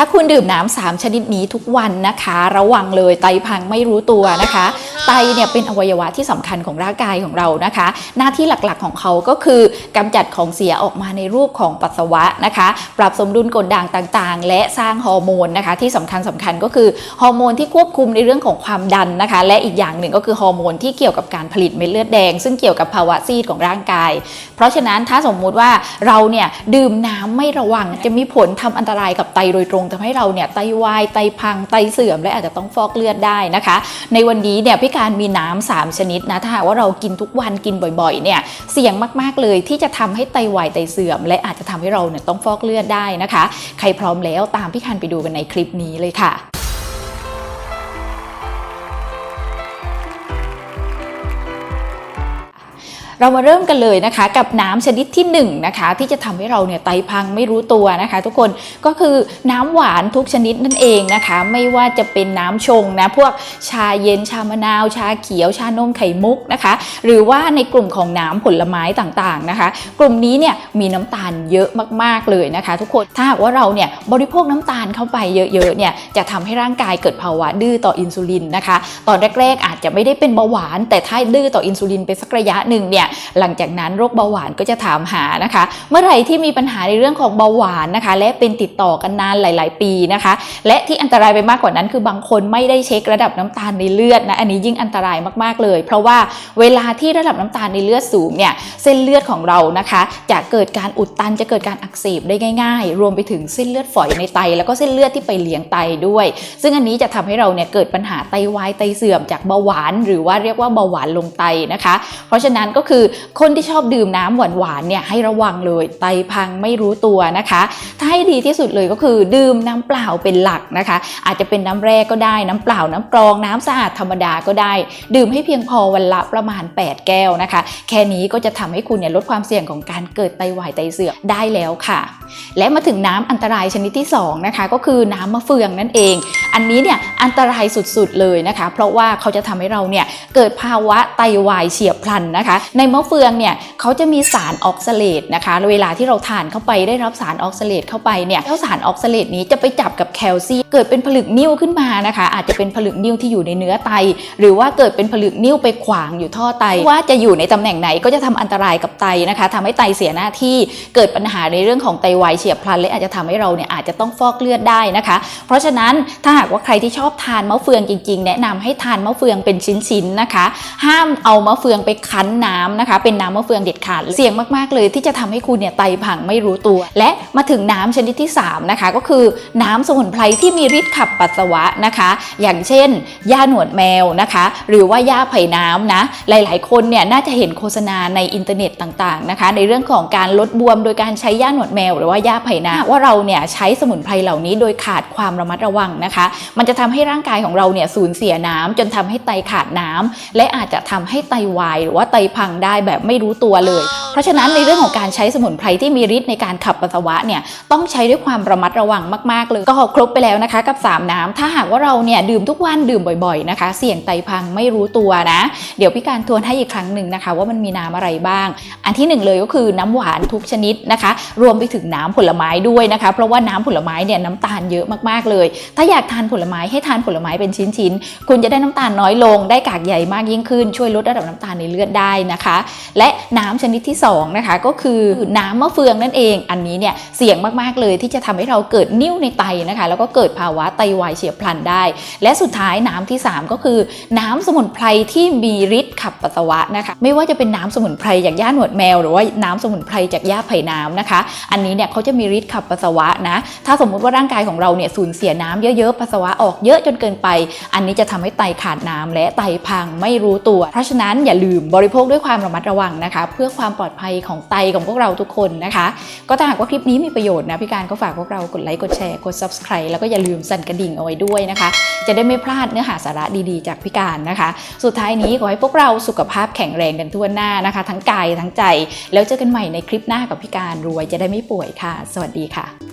ถ้าคุณดื่มน้ำสามชนิดนี้ทุกวันนะคะ ระวังเลยไตพังไม่รู้ตัวนะคะ ไตเนี่ยเป็นอวัยวะที่สำคัญของร่างกายของเรานะคะ หน้าที่หลักๆของเขาก็คือกำจัดของเสียออกมาในรูปของปัสสาวะนะคะ ปรับสมดุลกรดด่างต่างๆ และสร้างฮอร์โมนนะคะ ที่สำคัญสำคัญก็คือฮอร์โมนที่ควบคุมในเรื่องของความดันนะคะ และอีกอย่างหนึ่งก็คือฮอร์โมนที่เกี่ยวกับการผลิตเม็ดเลือดแดง ซึ่งเกี่ยวกับภาวะซีดของร่างกาย เพราะฉะนั้นถ้าสมมุติว่าเราเนี่ยดื่มน้ำไม่ระวังจะมีผลทำอันตรายกับไตโดยตรงทำให้เราเนี่ยไตวายไตพังไตเสื่อมและอาจจะต้องฟอกเลือดได้นะคะ ในวันนี้เนี่ยพี่การมีน้ำสามชนิดนะถ้าหากว่าเรากินทุกวันกินบ่อยๆเนี่ยเสี่ยงมากๆเลยที่จะทำให้ไตวายไตเสื่อม และอาจจะทำให้เราเนี่ยต้องฟอกเลือดได้นะคะ ใครพร้อมแล้วตามพี่การไปดูกันในคลิปนี้เลยค่ะ เรามาเริ่มกันเลยนะคะ กับน้ำชนิดที่1นงนะคะที่จะทำให้เราเนี่ยไตพังไม่รู้ตัวนะคะ ทุกคนก็คือน้ำหวานทุกชนิดนั่นเองนะคะ ไม่ว่าจะเป็นน้ำชงนะพวกชาเย็นชามะนาว ชาเขียว ชานมไข่มุกนะคะ หรือว่าในกลุ่มของน้ำผลไม้ต่างๆนะคะ กลุ่มนี้เนี่ยมีน้ำตาลเยอะมากๆเลยนะคะ ทุกคนถ้าหากว่าเราเนี่ยบริโภคน้ำตาลเข้าไปเยอะๆเนี่ยจะทำให้ร่างกายเกิดภาวะดื้อต่ออินซูลินนะคะ ตอนแรกๆอาจจะไม่ได้เป็นเบาหวาน แต่ถ้าดื้อต่ออินซูลินไปสักระยะหนึ่งเนี่ยหลังจากนั้นโรคเบาหวานก็จะถามหานะคะ เมื่อไหร่ที่มีปัญหาในเรื่องของเบาหวานนะคะ และเป็นติดต่อกันนานหลาย ๆ ปีนะคะ และที่อันตรายไปมากกว่านั้น คือบางคนไม่ได้เช็คระดับน้ำตาลในเลือดนะอันนี้ยิ่งอันตรายมากๆเลย เพราะว่าเวลาที่ระดับน้ำตาลในเลือดสูงเนี่ยเส้นเลือดของเรานะคะจะเกิดการอุดตันจะเกิดการอักเสบได้ง่าย ๆ รวมไปถึงเส้นเลือดฝอยในไต แล้วก็เส้นเลือดที่ไปเลี้ยงไตด้วย ซึ่งอันนี้จะทำให้เราเนี่ยเกิดปัญหาไตวายไตเสื่อมจากเบาหวาน หรือว่าเรียกว่าเบาหวานลงไตนะคะ เพราะฉะนั้นก็คือคนที่ชอบดื่มน้ำหวานๆเนี่ยให้ระวังเลยไตพังไม่รู้ตัวนะคะ ถ้าให้ดีที่สุดเลยก็คือดื่มน้ำเปล่าเป็นหลักนะคะ อาจจะเป็นน้ำแร่ก็ได้น้ำเปล่าน้ำกรองน้ำสะอาดธรรมดาก็ได้ ดื่มให้เพียงพอวันละประมาณ 8 แก้วนะคะ แค่นี้ก็จะทำให้คุณเนี่ยลดความเสี่ยงของการเกิดไตวายไตเสื่อมได้แล้วค่ะ และมาถึงน้ำอันตรายชนิดที่สองนะคะก็คือน้ำมะเฟืองนั่นเอง อันนี้เนี่ยอันตรายสุดๆเลยนะคะ เพราะว่าเขาจะทำให้เราเนี่ยเกิดภาวะไตวายเฉียบพลันนะคะ ในมะเฟืองเนี่ยเขาจะมีสารออกซาเลตนะคะ เวลาที่เราทานเข้าไปได้รับสารออกซาเลตเข้าไปเนี่ยเจ้าสารออกซาเลตนี้จะไปจับกับแคลเซียมเกิดเป็นผลึกนิ่วขึ้นมานะคะ อาจจะเป็นผลึกนิ่วที่อยู่ในเนื้อไต หรือว่าเกิดเป็นผลึกนิ่วไปขวางอยู่ท่อไต ว่าจะอยู่ในตำแหน่งไหนก็จะทำอันตรายกับไตนะคะทำให้ไตเสียหน้าที่เกิดปัญหาในเรื่องของไตวายเฉียบพลันและอาจจะทำให้เราเนี่ยอาจจะต้องฟอกเลือดได้นะคะ เพราะฉะนั้นถ้าหากว่าใครที่ชอบทานมะเฟืองจริง ๆ แนะนำให้ทานมะเฟืองเป็นชิ้นๆนะคะ ห้ามเอามะเฟืองไปคั้นน้ำนะคะ เป็นน้ำมะเฟืองเด็ดขาดเสี่ยงมากๆเลยที่จะทำให้คุณเนี่ยไตพังไม่รู้ตัว และมาถึงน้ำชนิดที่สามนะคะ ก็คือน้ำสมุนไพรที่มีฤทธิ์ขับปัสสาวะนะคะ อย่างเช่นหญ้าหนวดแมวนะคะ หรือว่าหญ้าไผ่น้ำนะหลาย ๆ คนเนี่ยน่าจะเห็นโฆษณาในอินเทอร์เน็ตต่างๆนะคะ ในเรื่องของการลดบวมโดยการใช้หญ้าหนวดแมวหรือว่าหญ้าไผ่น้ำว่าเราเนี่ยใช้สมุนไพรเหล่านี้โดยขาดความระมัดระวังนะคะ มันจะทำให้ร่างกายของเราเนี่ยสูญเสียน้ำจนทำให้ไตขาดน้ำและอาจจะทำให้ไตวาย หรือว่าไตพังได้แบบไม่รู้ตัวเลย เพราะฉะนั้นในเรื่องของการใช้สมุนไพรที่มีฤทธิ์ในการขับปัสสาวะเนี่ยต้องใช้ด้วยความระมัดระวังมากๆเลยก็ครบไปแล้วนะคะกับ 3 น้ำถ้าหากว่าเราเนี่ยดื่มทุกวันดื่มบ่อยๆนะคะ เสี่ยงไตพังไม่รู้ตัวนะ เดี๋ยวพี่การทวนให้อีกครั้งหนึ่งนะคะ ว่ามันมีน้ำอะไรบ้าง อันที่หนึ่งเลยก็คือน้ำหวานทุกชนิดนะคะ รวมไปถึงน้ำผลไม้ด้วยนะคะ เพราะว่าน้ำผลไม้เนี่ยน้ำตาลเยอะมากๆเลย ถ้าอยากทานผลไม้ให้ทานผลไม้เป็นชิ้นๆ คุณจะได้น้ำตาลน้อยลง ได้กากใยมากยิ่งขึ้น ช่วยลดระดับน้ำตาลในเลือดได้นะคะ และน้ำชนิดที่สองนะคะก็คือน้ำมะเฟืองนั่นเอง อันนี้เนี่ยเสี่ยงมากๆเลยที่จะทำให้เราเกิดนิ่วในไตนะคะ แล้วก็เกิดภาวะไตวายเฉียบพลันได้ และสุดท้ายน้ำที่สามก็คือ น้ำสมุนไพรที่มีฤทธิ์ขับปัสสาวะนะคะ ไม่ว่าจะเป็นน้ำสมุนไพรจากหญ้าหนวดแมว หรือว่าน้ำสมุนไพรจากหญ้าไผ่น้ำนะคะ อันนี้เนี่ยเขาจะมีฤทธิ์ขับปัสสาวะนะ ถ้าสมมุติว่าร่างกายของเราเนี่ยสูญเสียน้ำเยอะๆ ปัสสาวะออกเยอะจนเกินไป อันนี้จะทำให้ไตขาดน้ำและไตพังไม่รู้ตัว เพราะฉะนั้นอย่าลืมบริโภคด้วยความระมัดระวังนะคะ เพื่อความปลอดภัยของไตของพวกเราทุกคนนะคะ ก็ถ้าหากว่าคลิปนี้มีประโยชน์นะพี่การก็ฝากพวกเรากดไลค์กดแชร์กด subscribe แล้วก็อย่าลืมสั่นกระดิ่งเอาไว้ด้วยนะคะ จะได้ไม่พลาดเนื้อหาสาระดีๆ จากพิการนะคะ สุดท้ายนี้ขอให้พวกเราสุขภาพแข็งแรงกันทั่วหน้านะคะ ทั้งกายทั้งใจ แล้วเจอกันใหม่ในคลิปหน้ากับพิการรวยจะได้ไม่ป่วยค่ะ สวัสดีค่ะ